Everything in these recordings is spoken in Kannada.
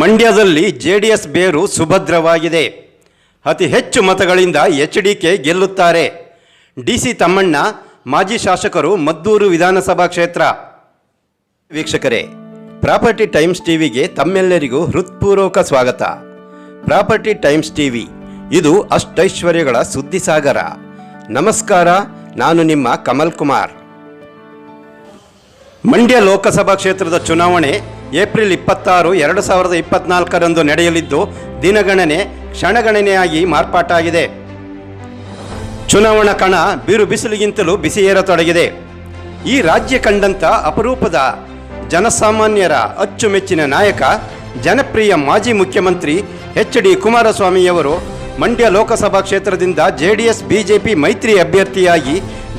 ಮಂಡ್ಯದಲ್ಲಿ ಜೆಡಿಎಸ್ ಬೇರು ಸುಭದ್ರವಾಗಿದೆ. ಅತಿ ಹೆಚ್ಚು ಮತಗಳಿಂದ ಎಚ್ ಡಿ ಕೆ ಗೆಲ್ಲುತ್ತಾರೆ. ಡಿಸಿ ತಮ್ಮಣ್ಣ, ಮಾಜಿ ಶಾಸಕರು ಮದ್ದೂರು ವಿಧಾನಸಭಾ ಕ್ಷೇತ್ರ. ವೀಕ್ಷಕರೇ, ಪ್ರಾಪರ್ಟಿ ಟೈಮ್ಸ್ ಟಿವಿಗೆ ತಮ್ಮೆಲ್ಲರಿಗೂ ಹೃತ್ಪೂರ್ವಕ ಸ್ವಾಗತ. ಪ್ರಾಪರ್ಟಿ ಟೈಮ್ಸ್ ಟಿವಿ ಇದು ಅಷ್ಟೈಶ್ವರ್ಯಗಳ ಸುದ್ದಿಸಾಗರ. ನಮಸ್ಕಾರ, ನಾನು ನಿಮ್ಮ ಕಮಲ್ ಕುಮಾರ್. ಮಂಡ್ಯ ಲೋಕಸಭಾ ಕ್ಷೇತ್ರದ ಚುನಾವಣೆ ಏಪ್ರಿಲ್ ಇಪ್ಪತ್ತಾರು, ಎರಡು ಸಾವಿರದ ಇಪ್ಪತ್ನಾಲ್ಕರಂದು ನಡೆಯಲಿದ್ದು, ದಿನಗಣನೆ, ಕ್ಷಣಗಣನೆಯಾಗಿ ಮಾರ್ಪಾಟಾಗಿದೆ. ಚುನಾವಣಾ ಕಣ ಬಿರು ಬಿಸಿಲಿಗಿಂತಲೂ ಬಿಸಿಯೇರತೊಡಗಿದೆ ಈ ರಾಜ್ಯ ಕಂಡಂಥ ಅಪರೂಪದ ಜನಸಾಮಾನ್ಯರ ಅಚ್ಚುಮೆಚ್ಚಿನ ನಾಯಕ, ಜನಪ್ರಿಯ ಮಾಜಿ ಮುಖ್ಯಮಂತ್ರಿ ಎಚ್ ಡಿ ಕುಮಾರಸ್ವಾಮಿಯವರು ಮಂಡ್ಯ ಲೋಕಸಭಾ ಕ್ಷೇತ್ರದಿಂದ ಜೆಡಿಎಸ್ ಬಿಜೆಪಿ ಮೈತ್ರಿ ಅಭ್ಯರ್ಥಿಯಾಗಿ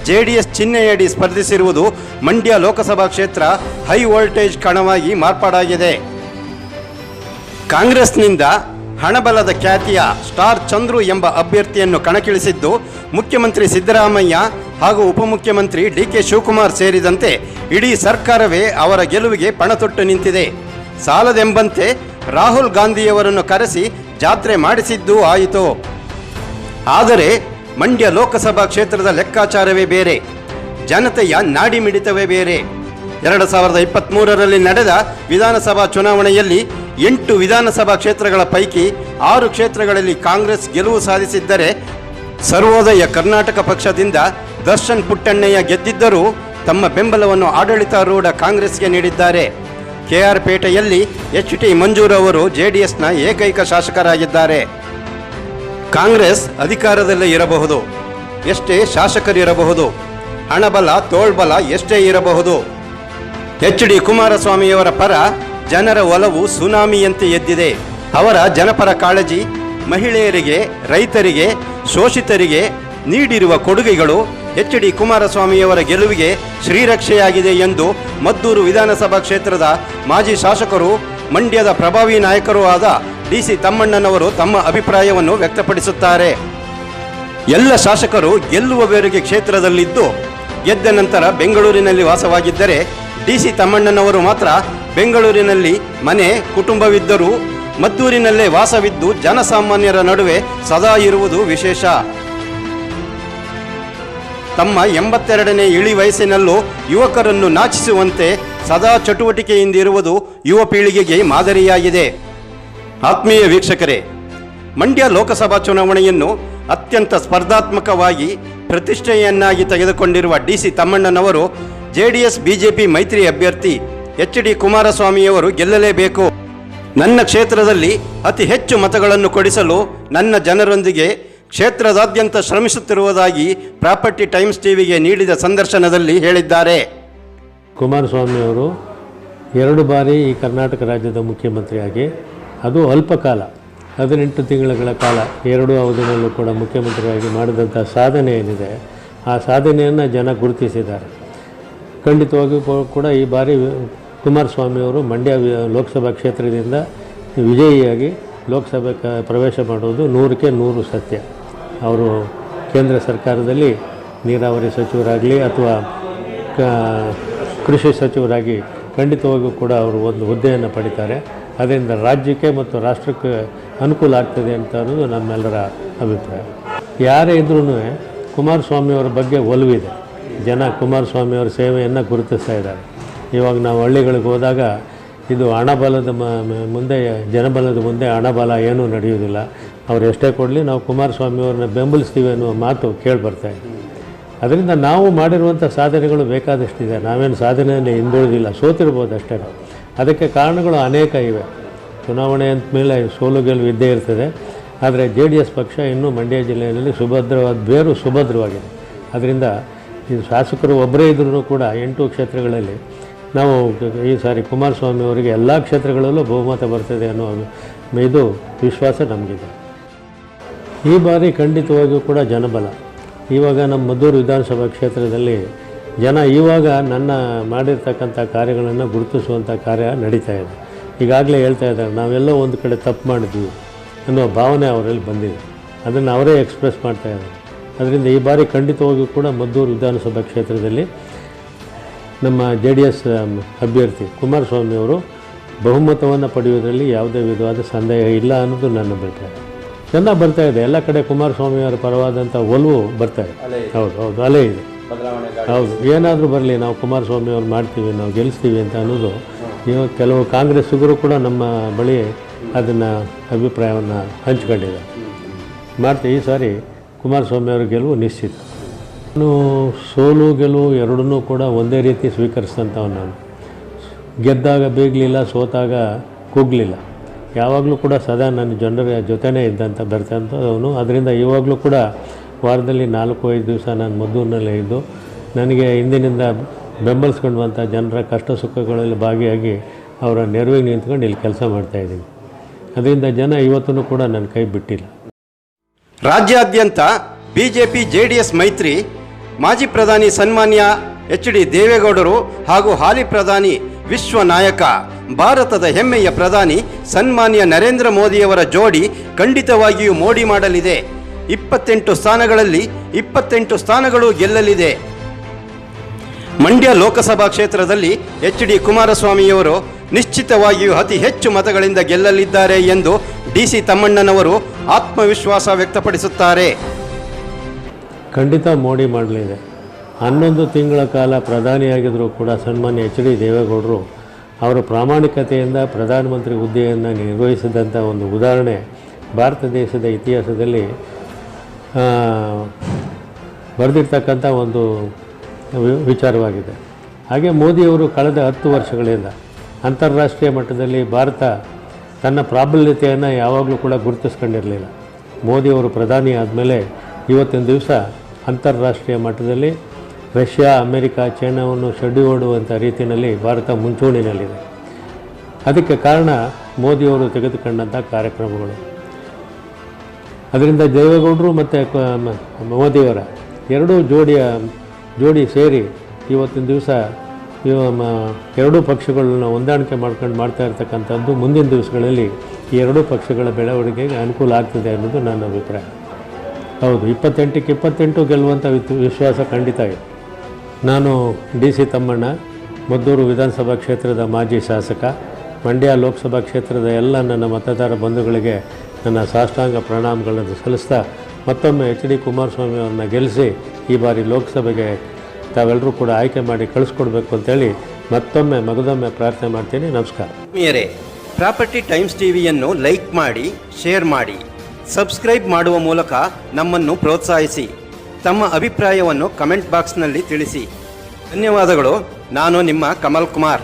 ಜೆಡಿಎಸ್ ಚಿಹ್ನೆಯಡಿ ಸ್ಪರ್ಧಿಸಿರುವುದು ಮಂಡ್ಯ ಲೋಕಸಭಾ ಕ್ಷೇತ್ರ ಹೈ ವೋಲ್ಟೇಜ್ ಕಣವಾಗಿ ಮಾರ್ಪಾಡಾಗಿದೆ. ಕಾಂಗ್ರೆಸ್ನಿಂದ ಹಣಬಲದ ಖ್ಯಾತಿಯ ಸ್ಟಾರ್ ಚಂದ್ರು ಎಂಬ ಅಭ್ಯರ್ಥಿಯನ್ನು ಕಣಕ್ಕಿಳಿಸಿದ್ದು ಮುಖ್ಯಮಂತ್ರಿ ಸಿದ್ದರಾಮಯ್ಯ ಹಾಗೂ ಉಪಮುಖ್ಯಮಂತ್ರಿ ಡಿ ಕೆ ಶಿವಕುಮಾರ್ ಸೇರಿದಂತೆ ಇಡೀ ಸರ್ಕಾರವೇ ಅವರ ಗೆಲುವಿಗೆ ಪಣತೊಟ್ಟು ನಿಂತಿದೆ. ಸಾಲದೆಂಬಂತೆ ರಾಹುಲ್ ಗಾಂಧಿಯವರನ್ನು ಕರೆಸಿ ಜಾತ್ರೆ ಮಾಡಿಸಿದ್ದೂ ಆಯಿತು. ಆದರೆ ಮಂಡ್ಯ ಲೋಕಸಭಾ ಕ್ಷೇತ್ರದ ಲೆಕ್ಕಾಚಾರವೇ ಬೇರೆ, ಜನತೆಯ ನಾಡಿ ಮಿಡಿತವೇ ಬೇರೆ. ಎರಡು ಸಾವಿರದ ಇಪ್ಪತ್ತ್ಮೂರರಲ್ಲಿ ನಡೆದ ವಿಧಾನಸಭಾ ಚುನಾವಣೆಯಲ್ಲಿ ಎಂಟು ವಿಧಾನಸಭಾ ಕ್ಷೇತ್ರಗಳ ಪೈಕಿ ಆರು ಕ್ಷೇತ್ರಗಳಲ್ಲಿ ಕಾಂಗ್ರೆಸ್ ಗೆಲುವು ಸಾಧಿಸಿದ್ದರೆ ಸರ್ವೋದಯ ಕರ್ನಾಟಕ ಪಕ್ಷದಿಂದ ದರ್ಶನ್ ಪುಟ್ಟಣ್ಣಯ್ಯ ಗೆದ್ದಿದ್ದರೂ ತಮ್ಮ ಬೆಂಬಲವನ್ನು ಆಡಳಿತಾರೂಢ ಕಾಂಗ್ರೆಸ್ಗೆ ನೀಡಿದ್ದಾರೆ. ಕೆಆರ್ ಪೇಟೆಯಲ್ಲಿ ಎಚ್ ಟಿ ಮಂಜೂರ್ ಅವರು ಜೆಡಿಎಸ್ನ ಏಕೈಕ ಶಾಸಕರಾಗಿದ್ದಾರೆ. ಕಾಂಗ್ರೆಸ್ ಅಧಿಕಾರದಲ್ಲೇ ಇರಬಹುದು. ಎಷ್ಟೇ ಶಾಸಕರಿರಬಹುದು ಹಣಬಲ, ತೋಳ್ಬಲ ಎಷ್ಟೇ ಇರಬಹುದು. ಎಚ್ ಡಿ ಕುಮಾರಸ್ವಾಮಿಯವರ ಪರ ಜನರ ಒಲವು ಸುನಾಮಿಯಂತೆ ಎದ್ದಿದೆ. ಅವರ ಜನಪರ ಕಾಳಜಿ ಮಹಿಳೆಯರಿಗೆ, ರೈತರಿಗೆ, ಶೋಷಿತರಿಗೆ ನೀಡಿರುವ ಕೊಡುಗೆಗಳು ಎಚ್ ಡಿ ಕುಮಾರಸ್ವಾಮಿಯವರ ಗೆಲುವಿಗೆ ಶ್ರೀರಕ್ಷೆಯಾಗಿದೆ ಎಂದು ಮದ್ದೂರು ವಿಧಾನಸಭಾ ಕ್ಷೇತ್ರದ ಮಾಜಿ ಶಾಸಕರು, ಮಂಡ್ಯದ ಪ್ರಭಾವಿ ನಾಯಕರೂ ಆದ ಡಿ ಸಿ ತಮ್ಮಣ್ಣನವರು ತಮ್ಮ ಅಭಿಪ್ರಾಯವನ್ನು ವ್ಯಕ್ತಪಡಿಸುತ್ತಾರೆ. ಎಲ್ಲ ಶಾಸಕರು ಗೆಲ್ಲುವವರೆಗೆ ಕ್ಷೇತ್ರದಲ್ಲಿದ್ದು, ಗೆದ್ದ ನಂತರ ಬೆಂಗಳೂರಿನಲ್ಲಿ ವಾಸವಾಗಿದ್ದರೆ ಡಿಸಿ ತಮ್ಮಣ್ಣನವರು ಮಾತ್ರ ಬೆಂಗಳೂರಿನಲ್ಲಿ ಮನೆ, ಕುಟುಂಬವಿದ್ದರೂ ಮದ್ದೂರಿನಲ್ಲೇ ವಾಸವಿದ್ದು ಜನಸಾಮಾನ್ಯರ ನಡುವೆ ಸದಾ ಇರುವುದು ವಿಶೇಷ. ತಮ್ಮ ಎಂಬತ್ತೆರಡನೇ ಇಳಿ ವಯಸ್ಸಿನಲ್ಲೂ ಯುವಕರನ್ನು ನಾಚಿಸುವಂತೆ ಸದಾ ಚಟುವಟಿಕೆಯಿಂದಿರುವುದು ಯುವ ಪೀಳಿಗೆಗೆ ಮಾದರಿಯಾಗಿದೆ. ಆತ್ಮೀಯ ವೀಕ್ಷಕರೇ, ಮಂಡ್ಯ ಲೋಕಸಭಾ ಚುನಾವಣೆಯನ್ನು ಅತ್ಯಂತ ಸ್ಪರ್ಧಾತ್ಮಕವಾಗಿ ಪ್ರತಿಷ್ಠೆಯನ್ನಾಗಿ ತೆಗೆದುಕೊಂಡಿರುವ ಡಿ ಸಿ ತಮ್ಮಣ್ಣನವರು ಜೆಡಿಎಸ್ ಬಿಜೆಪಿ ಮೈತ್ರಿ ಅಭ್ಯರ್ಥಿ ಎಚ್ ಡಿ ಕುಮಾರಸ್ವಾಮಿಯವರು ಗೆಲ್ಲಲೇಬೇಕು. ನನ್ನ ಕ್ಷೇತ್ರದಲ್ಲಿ ಅತಿ ಹೆಚ್ಚು ಮತಗಳನ್ನು ಕೊಡಿಸಲು ನನ್ನ ಜನರೊಂದಿಗೆ ಕ್ಷೇತ್ರದಾದ್ಯಂತ ಶ್ರಮಿಸುತ್ತಿರುವುದಾಗಿ ಪ್ರಾಪರ್ಟಿ ಟೈಮ್ಸ್ ಟಿವಿಗೆ ನೀಡಿದ ಸಂದರ್ಶನದಲ್ಲಿ ಹೇಳಿದ್ದಾರೆ. ಕುಮಾರಸ್ವಾಮಿ ಅವರು ಎರಡು ಬಾರಿ ಈ ಕರ್ನಾಟಕ ರಾಜ್ಯದ ಮುಖ್ಯಮಂತ್ರಿಯಾಗಿ ಅದು ಅಲ್ಪ ಕಾಲ, ಹದಿನೆಂಟು ತಿಂಗಳುಗಳ ಕಾಲ, ಎರಡು ಅವಧಿನಲ್ಲೂ ಕೂಡ ಮುಖ್ಯಮಂತ್ರಿಯಾಗಿ ಮಾಡಿದಂಥ ಸಾಧನೆ ಏನಿದೆ, ಆ ಸಾಧನೆಯನ್ನು ಜನ ಗುರುತಿಸಿದ್ದಾರೆ. ಖಂಡಿತವಾಗಿಯೂ ಕೂಡ ಈ ಬಾರಿ ಕುಮಾರಸ್ವಾಮಿಯವರು ಮಂಡ್ಯ ಲೋಕಸಭಾ ಕ್ಷೇತ್ರದಿಂದ ವಿಜಯಿಯಾಗಿ ಲೋಕಸಭೆ ಕ- ಪ್ರವೇಶ ಮಾಡೋದು ನೂರಕ್ಕೆ ನೂರು ಸತ್ಯ. ಅವರು ಕೇಂದ್ರ ಸರ್ಕಾರದಲ್ಲಿ ನೀರಾವರಿ ಸಚಿವರಾಗಲಿ ಅಥವಾ ಕೃಷಿ ಸಚಿವರಾಗಿ ಖಂಡಿತವಾಗಿಯೂ ಕೂಡ ಅವರು ಒಂದು ಹುದ್ದೆಯನ್ನು ಪಡಿತಾರೆ. ಅದರಿಂದ ರಾಜ್ಯಕ್ಕೆ ಮತ್ತು ರಾಷ್ಟ್ರಕ್ಕೆ ಅನುಕೂಲ ಆಗ್ತದೆ ಅಂತ ಅನ್ನೋದು ನಮ್ಮೆಲ್ಲರ ಅಭಿಪ್ರಾಯ. ಯಾರೇ ಇದ್ರೂ ಕುಮಾರಸ್ವಾಮಿಯವರ ಬಗ್ಗೆ ಒಲವಿದೆ ಜನ ಕುಮಾರಸ್ವಾಮಿಯವರ ಸೇವೆಯನ್ನು ಗುರುತಿಸ್ತಾ ಇದ್ದಾರೆ. ಇವಾಗ ನಾವು ಹಳ್ಳಿಗಳಿಗೆ ಹೋದಾಗ ಇದು ಹಣಬಲದ ಮುಂದೆ, ಜನಬಲದ ಮುಂದೆ ಹಣಬಲ ಏನೂ ನಡೆಯುವುದಿಲ್ಲ. ಅವ್ರು ಎಷ್ಟೇ ಕೊಡಲಿ ನಾವು ಕುಮಾರಸ್ವಾಮಿಯವ್ರನ್ನ ಬೆಂಬಲಿಸ್ತೀವಿ ಅನ್ನುವ ಮಾತು ಕೇಳಿ ಇದೆ. ಅದರಿಂದ ನಾವು ಮಾಡಿರುವಂಥ ಸಾಧನೆಗಳು ಬೇಕಾದಷ್ಟಿದೆ. ನಾವೇನು ಸಾಧನೆಯಲ್ಲಿ ಹಿಂದುಳಿದಿಲ್ಲ, ಸೋತಿರ್ಬೋದು ಅಷ್ಟೇ. ಅದಕ್ಕೆ ಕಾರಣಗಳು ಅನೇಕ ಇವೆ. ಚುನಾವಣೆ ಅಂದಮೇಲೆ ಸೋಲು ಗೆಲುವು ಇದ್ದೇ ಇರ್ತದೆ. ಆದರೆ ಜೆ ಡಿ ಎಸ್ ಪಕ್ಷ ಇನ್ನೂ ಮಂಡ್ಯ ಜಿಲ್ಲೆಯಲ್ಲಿ ಸುಭದ್ರವಾದ ಬೇರು ಸುಭದ್ರವಾಗಿದೆ. ಅದರಿಂದ ಈ ಶಾಸಕರು ಒಬ್ಬರೇ ಇದ್ರೂ ಕೂಡ ಎಂಟು ಕ್ಷೇತ್ರಗಳಲ್ಲಿ ನಾವು ಈ ಸಾರಿ ಕುಮಾರಸ್ವಾಮಿ ಅವರಿಗೆ ಎಲ್ಲ ಕ್ಷೇತ್ರಗಳಲ್ಲೂ ಬಹುಮತ ಬರ್ತದೆ ಅನ್ನೋ ಇದು ವಿಶ್ವಾಸ ನಮಗಿದೆ. ಈ ಬಾರಿ ಖಂಡಿತವಾಗಿಯೂ ಕೂಡ ಜನಬಲ. ಇವಾಗ ನಮ್ಮ ಮದ್ದೂರು ವಿಧಾನಸಭಾ ಕ್ಷೇತ್ರದಲ್ಲಿ ಜನ ಇವಾಗ ನನ್ನ ಮಾಡಿರ್ತಕ್ಕಂಥ ಕಾರ್ಯಗಳನ್ನು ಗುರುತಿಸುವಂಥ ಕಾರ್ಯ ನಡೀತಾ ಇದೆ. ಈಗಾಗಲೇ ಹೇಳ್ತಾ ಇದ್ದಾರೆ, ನಾವೆಲ್ಲೋ ಒಂದು ಕಡೆ ತಪ್ಪು ಮಾಡಿದ್ವಿ ಅನ್ನೋ ಭಾವನೆ ಅವರಲ್ಲಿ ಬಂದಿದೆ. ಅದನ್ನು ಅವರೇ ಎಕ್ಸ್ಪ್ರೆಸ್ ಮಾಡ್ತಾ ಇದ್ದಾರೆ. ಅದರಿಂದ ಈ ಬಾರಿ ಖಂಡಿತವಾಗಿಯೂ ಕೂಡ ಮದ್ದೂರು ವಿಧಾನಸಭಾ ಕ್ಷೇತ್ರದಲ್ಲಿ ನಮ್ಮ ಜೆ ಡಿ ಎಸ್ ಅಭ್ಯರ್ಥಿ ಕುಮಾರಸ್ವಾಮಿ ಅವರು ಬಹುಮತವನ್ನು ಪಡೆಯುವುದರಲ್ಲಿ ಯಾವುದೇ ವಿಧವಾದ ಸಂದೇಹ ಇಲ್ಲ ಅನ್ನೋದು ನನ್ನ ಅಭಿಪ್ರಾಯ. ಚೆನ್ನಾಗಿ ಬರ್ತಾ ಇದೆ. ಎಲ್ಲ ಕಡೆ ಕುಮಾರಸ್ವಾಮಿ ಅವರ ಪರವಾದಂಥ ಒಲವು ಬರ್ತಾ ಇದೆ. ಹೌದು ಹೌದು ಅಲೆ ಇದೆ. ಹೌದು ಏನಾದರೂ ಬರಲಿ ನಾವು ಕುಮಾರಸ್ವಾಮಿ ಅವ್ರು ಮಾಡ್ತೀವಿ ನಾವು ಗೆಲ್ಲಿಸ್ತೀವಿ ಅಂತ ಅನ್ನೋದು ಇವಾಗ ಕೆಲವು ಕಾಂಗ್ರೆಸ್ಸಿಗರು ಕೂಡ ನಮ್ಮ ಬಳಿ ಅದನ್ನು ಅಭಿಪ್ರಾಯವನ್ನು ಹಂಚ್ಕೊಂಡಿದೆ ಮಾಡ್ತೀವಿ ಈ ಸಾರಿ ಕುಮಾರಸ್ವಾಮಿ ಅವ್ರ ಗೆಲುವು ನಿಶ್ಚಿತ. ನಾನು ಸೋಲು ಗೆಲುವು ಎರಡನ್ನೂ ಕೂಡ ಒಂದೇ ರೀತಿ ಸ್ವೀಕರಿಸಿದಂಥವ್ನು ನಾನು. ಗೆದ್ದಾಗ ಬೇಗಲಿಲ್ಲ ಸೋತಾಗ ಕುಗ್ಲಿಲ್ಲ. ಯಾವಾಗಲೂ ಕೂಡ ಸದಾ ನನ್ನ ಜನರ ಜೊತೆನೇ ಇದ್ದಂಥ ಬರ್ತಂಥವನು ಅದರಿಂದ ಇವಾಗಲೂ ಕೂಡ ವಾರದಲ್ಲಿ ನಾಲ್ಕು, ಐದು ದಿವಸ ನಾನು ಮದ್ದೂರಿನಲ್ಲೇ ಇದ್ದು, ನನಗೆ ಹಿಂದಿನಿಂದ ಬೆಂಬಲಿಸ್ಕೊಂಡಂಥ ಜನರ ಕಷ್ಟ ಸುಖಗಳಲ್ಲಿ ಭಾಗಿಯಾಗಿ ಅವರ ನೆರವಿಗೆ ನಿಂತ್ಕೊಂಡು ಇಲ್ಲಿ ಕೆಲಸ ಮಾಡ್ತಾಯಿದ್ದೀನಿ ಅದರಿಂದ ಜನ ಇವತ್ತೂ ಕೂಡ ನನ್ನ ಕೈ ಬಿಟ್ಟಿಲ್ಲ. ರಾಜ್ಯಾದ್ಯಂತ ಬಿಜೆಪಿ ಎಸ್ ಮೈತ್ರಿ, ಮಾಜಿ ಪ್ರಧಾನಿ ಸನ್ಮಾನ್ಯ ಎಚ್ ಡಿ ದೇವೇಗೌಡರು ಹಾಗೂ ಹಾಲಿ ಪ್ರಧಾನಿ ವಿಶ್ವ ನಾಯಕ ಭಾರತದ ಹೆಮ್ಮೆಯ ಪ್ರಧಾನಿ ಸನ್ಮಾನ್ಯ ನರೇಂದ್ರ ಮೋದಿಯವರ ಜೋಡಿ ಖಂಡಿತವಾಗಿಯೂ ಮೋಡಿ ಮಾಡಲಿದೆ. ಇಪ್ಪತ್ತೆಂಟು ಸ್ಥಾನಗಳಲ್ಲಿ ಇಪ್ಪತ್ತೆಂಟು ಸ್ಥಾನಗಳು ಗೆಲ್ಲಲಿದೆ. ಮಂಡ್ಯ ಲೋಕಸಭಾ ಕ್ಷೇತ್ರದಲ್ಲಿ ಎಚ್ ಡಿ ಕುಮಾರಸ್ವಾಮಿಯವರು ನಿಶ್ಚಿತವಾಗಿಯೂ ಅತಿ ಹೆಚ್ಚು ಮತಗಳಿಂದ ಗೆಲ್ಲಲಿದ್ದಾರೆ ಎಂದು ಡಿಸಿ ತಮ್ಮಣ್ಣನವರು ಆತ್ಮವಿಶ್ವಾಸ ವ್ಯಕ್ತಪಡಿಸುತ್ತಾರೆ. ಖಂಡಿತ ಮೋಡಿ ಮಾಡಲಿದೆ. ಹನ್ನೊಂದು ತಿಂಗಳ ಕಾಲ ಪ್ರಧಾನಿಯಾಗಿದ್ದರೂ ಕೂಡ ಸನ್ಮಾನ್ಯ ಎಚ್ ಡಿ ದೇವೇಗೌಡರು ಅವರ ಪ್ರಾಮಾಣಿಕತೆಯಿಂದ ಪ್ರಧಾನಮಂತ್ರಿ ಹುದ್ದೆಯನ್ನು ನಿರ್ವಹಿಸಿದಂಥ ಒಂದು ಉದಾಹರಣೆ ಭಾರತ ದೇಶದ ಇತಿಹಾಸದಲ್ಲಿ ಬರೆದಿರ್ತಕ್ಕಂಥ ಒಂದು ವಿಚಾರವಾಗಿದೆ. ಹಾಗೆ ಮೋದಿಯವರು ಕಳೆದ ಹತ್ತು ವರ್ಷಗಳಿಂದ ಅಂತಾರಾಷ್ಟ್ರೀಯ ಮಟ್ಟದಲ್ಲಿ ಭಾರತ ತನ್ನ ಪ್ರಾಬಲ್ಯತೆಯನ್ನು ಯಾವಾಗಲೂ ಕೂಡ ಗುರುತಿಸ್ಕೊಂಡಿರಲಿಲ್ಲ. ಮೋದಿಯವರು ಪ್ರಧಾನಿ ಆದಮೇಲೆ ಇವತ್ತಿನ ದಿವಸ ಅಂತಾರಾಷ್ಟ್ರೀಯ ಮಟ್ಟದಲ್ಲಿ ರಷ್ಯಾ, ಅಮೆರಿಕ, ಚೈನಾವನ್ನು ಶಡ್ಡಿ ಓಡುವಂಥ ರೀತಿಯಲ್ಲಿ ಭಾರತ ಮುಂಚೂಣಿನಲ್ಲಿದೆ ಅದಕ್ಕೆ ಕಾರಣ ಮೋದಿಯವರು ತೆಗೆದುಕೊಂಡಂಥ ಕಾರ್ಯಕ್ರಮಗಳು. ಅದರಿಂದ ದೇವೇಗೌಡರು ಮತ್ತು ಮೋದಿಯವರ ಎರಡೂ ಜೋಡಿಯ, ಜೋಡಿ ಸೇರಿ ಇವತ್ತಿನ ದಿವಸ ಎರಡೂ ಪಕ್ಷಗಳನ್ನು ಹೊಂದಾಣಿಕೆ ಮಾಡ್ಕೊಂಡು ಮಾಡ್ತಾ ಇರ್ತಕ್ಕಂಥದ್ದು ಮುಂದಿನ ದಿವಸಗಳಲ್ಲಿ ಈ ಎರಡೂ ಪಕ್ಷಗಳ ಬೆಳವಣಿಗೆಗೆ ಅನುಕೂಲ ಆಗ್ತದೆ ಅನ್ನೋದು ನನ್ನ ಅಭಿಪ್ರಾಯ. ಹೌದು, ಇಪ್ಪತ್ತೆಂಟಕ್ಕೆ ಇಪ್ಪತ್ತೆಂಟು ಗೆಲ್ಲುವಂಥ ವಿಶ್ವಾಸ ಖಂಡಿತ ಇದೆ. ನಾನು ಡಿ ಸಿ ತಮ್ಮಣ್ಣ, ಮದ್ದೂರು ವಿಧಾನಸಭಾ ಕ್ಷೇತ್ರದ ಮಾಜಿ ಶಾಸಕ, ಮಂಡ್ಯ ಲೋಕಸಭಾ ಕ್ಷೇತ್ರದ ಎಲ್ಲ ನನ್ನ ಮತದಾರ ಬಂಧುಗಳಿಗೆ ನನ್ನ ಸಾಷ್ಟಾಂಗ ಪ್ರಣಾಮಗಳನ್ನು ಸಲ್ಲಿಸ್ತಾ ಮತ್ತೊಮ್ಮೆ ಎಚ್ ಡಿ ಕುಮಾರಸ್ವಾಮಿ ಅವ್ರನ್ನ ಗೆಲ್ಲಿಸಿ ಈ ಬಾರಿ ಲೋಕಸಭೆಗೆ ತಾವೆಲ್ಲರೂ ಕೂಡ ಆಯ್ಕೆ ಮಾಡಿ ಕಳಿಸ್ಕೊಡ್ಬೇಕು ಅಂತೇಳಿ ಮತ್ತೊಮ್ಮೆ ಮಗದೊಮ್ಮೆ ಪ್ರಾರ್ಥನೆ ಮಾಡ್ತೀನಿ. ನಮಸ್ಕಾರ. ಪ್ರಾಪರ್ಟಿ ಟೈಮ್ಸ್ ಟಿವಿಯನ್ನು ಲೈಕ್ ಮಾಡಿ, ಶೇರ್ ಮಾಡಿ, ಸಬ್ಸ್ಕ್ರೈಬ್ ಮಾಡುವ ಮೂಲಕ ನಮ್ಮನ್ನು ಪ್ರೋತ್ಸಾಹಿಸಿ. ತಮ್ಮ ಅಭಿಪ್ರಾಯವನ್ನು ಕಮೆಂಟ್ ಬಾಕ್ಸ್ನಲ್ಲಿ ತಿಳಿಸಿ. ಧನ್ಯವಾದಗಳು. ನಾನು ನಿಮ್ಮ ಕಮಲ್ ಕುಮಾರ್.